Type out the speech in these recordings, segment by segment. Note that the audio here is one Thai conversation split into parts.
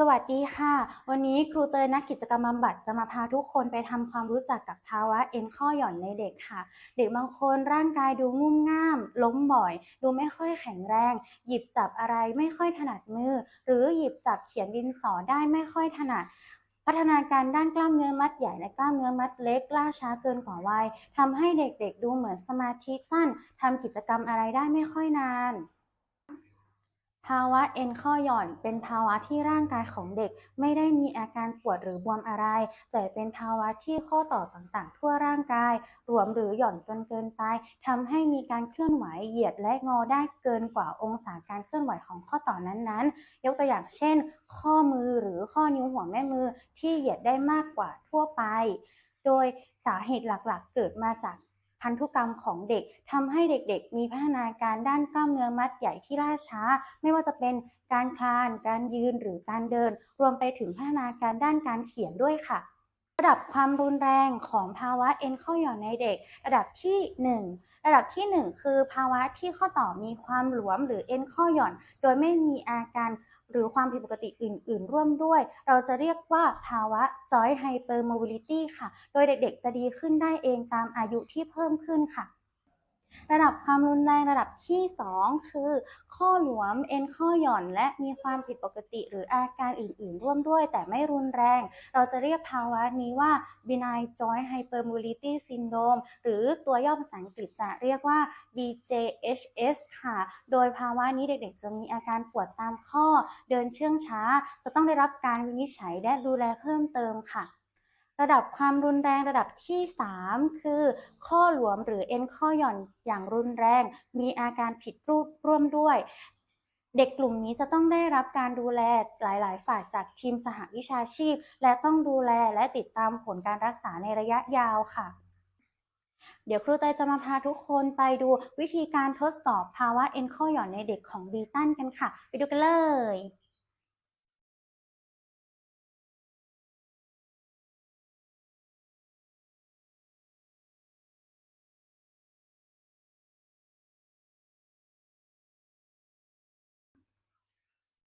สวัสดีค่ะ วันนี้ครูเตยนักกิจกรรมบำบัดจะมาพาทุกคนไปทำความรู้จักกับภาวะเอ็นข้อหย่อนในเด็กค่ะ เด็กบางคนร่างกายดูงุ่มง่าม ล้มบ่อย ดูไม่ค่อยแข็งแรง หยิบจับอะไรไม่ค่อยถนัดมือ หรือหยิบจับเขียนดินสอได้ไม่ค่อยถนัดพัฒนาการด้านกล้ามเนื้อมัดใหญ่และกล้ามเนื้อมัดเล็กล่าช้าเกินกว่าวัยทำให้เด็กๆดูเหมือนสมาธิสั้นทำกิจกรรมอะไรได้ไม่ค่อยนาน ภาวะเอ็นข้อหย่อน เป็นภาวะที่ร่างกายของเด็กไม่ได้มีอาการปวดหรือบวมอะไร แต่เป็นภาวะที่ข้อต่อต่างๆ ทั่วร่างกาย รวมหรือหย่อนจนเกินไปทำให้มีการเคลื่อนไหวเหยียดและงอได้เกินกว่าองศาการเคลื่อนไหวของข้อต่อนั้นๆ ยกตัวอย่างเช่น ข้อมือหรือข้อนิ้วหัวแม่มือที่เหยียดได้มากกว่าทั่วไป โดยสาเหตุหลักๆ เกิดมาจาก พันธุกรรมของเด็กทำให้เด็กๆ มีพัฒนาการด้านกล้ามเนื้อมัดใหญ่ที่ล่าช้า ไม่ว่าจะเป็นการคลาน การยืนหรือการเดิน รวมไปถึงพัฒนาการด้านการเขียนด้วยค่ะ ระดับความรุนแรงของภาวะเอ็นข้อหย่อนในเด็ก ระดับที่ 1 ระดับที่ 1 คือภาวะที่ข้อต่อมีความหลวมหรือเอ็นข้อหย่อน โดยไม่มีอาการหรือความผิดปกติอื่น ๆ ร่วมด้วย เราจะเรียกว่าภาวะ joint hypermobility ค่ะ โดยเด็กๆ จะดีขึ้นได้เองตามอายุที่เพิ่มขึ้นค่ะ ระดับความรุนแรงระดับที่ 2 คือ ข้อหลวมเอ็นข้อหย่อน และมีความผิดปกติหรืออาการอื่น ๆ ร่วมด้วย แต่ไม่รุนแรง เราจะเรียกภาวะนี้ว่า benign joint hypermobility syndrome หรือตัวย่อภาษาอังกฤษจะเรียกว่า BJHS ค่ะ โดยภาวะนี้เด็กๆ จะมีอาการปวดตามข้อ เดินเชื่องช้า จะต้องได้รับการวินิจฉัยและดูแลเพิ่มเติมค่ะ ระดับความรุนแรงระดับที่ 3 คือ ข้อหลวมหรือเอ็นข้อหย่อนอย่างรุนแรง มีอาการผิดรูปร่วมด้วย เด็กกลุ่มนี้จะต้องได้รับการดูแลหลาย ๆ ฝ่ายจากทีมสหวิชาชีพ และต้องดูแลและติดตามผลการรักษาในระยะยาวค่ะเดี๋ยวครูเตยจะมาพาทุกคนไปดูวิธีการทดสอบภาวะเอ็นข้อหย่อนในเด็กของบีตันกันค่ะ ไปดูกันเลย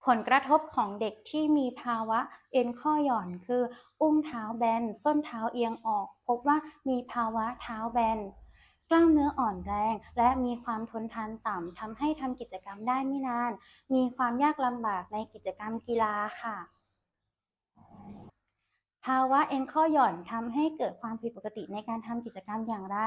ผลกระทบของเด็กที่มีภาวะเอ็นข้อหย่อนคือ อุ้งเท้าแบน ส้นเท้าเอียงออก พบว่ามีภาวะเท้าแบน กล้ามเนื้ออ่อนแรง และมีความทนทานต่ำทำให้ทำกิจกรรมได้ไม่นาน มีความยากลำบากในกิจกรรมกีฬาค่ะภาวะเอ็นข้อหย่อนทำให้เกิดความผิดปกติในการทำกิจกรรมอย่างไร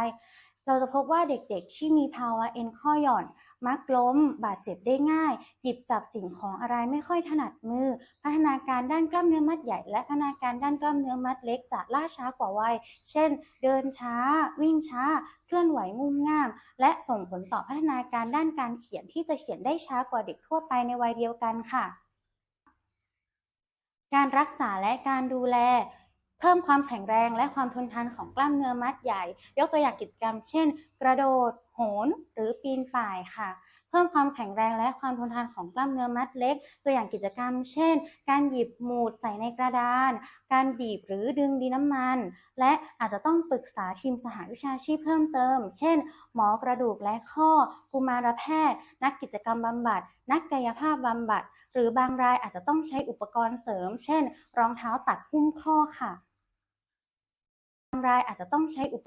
เราจะพบว่าเด็กๆ ที่มีภาวะเอ็นข้อหย่อน มักล้ม บาดเจ็บได้ง่าย หยิบจับสิ่งของอะไรไม่ค่อยถนัดมือ พัฒนาการด้านกล้ามเนื้อมัดใหญ่ และพัฒนาการด้านกล้ามเนื้อมัดเล็กจะล่าช้ากว่าวัย เช่น เดินช้า วิ่งช้า เคลื่อนไหวงุ่มง่าม และส่งผลต่อพัฒนาการด้านการเขียนที่จะเขียนได้ช้ากว่าเด็กทั่วไปในวัยเดียวกันค่ะ การรักษาและการดูแล เพิ่มความแข็งแรงและความทนทานของกล้ามเนื้อมัดใหญ่ ยกตัวอย่างกิจกรรม เช่น กระโดด โหน หรือปีนป่ายค่ะ เพิ่มความแข็งแรงและความทนทานของกล้ามเนื้อมัดเล็ก ตัวอย่างกิจกรรม เช่น การหยิบหมุดใส่ในกระดาน การบีบหรือดึงดินน้ำมัน และอาจจะต้องปรึกษาทีมสหวิชาชีพเพิ่มเติม เช่น หมอกระดูกและข้อ กุมารแพทย์ นักกิจกรรมบำบัด นักกายภาพบำบัด หรือบางรายอาจจะต้องใช้อุปกรณ์เสริม เช่น รองเท้าตัดหุ้มข้อค่ะางรายอาจจะต้องใช้อุป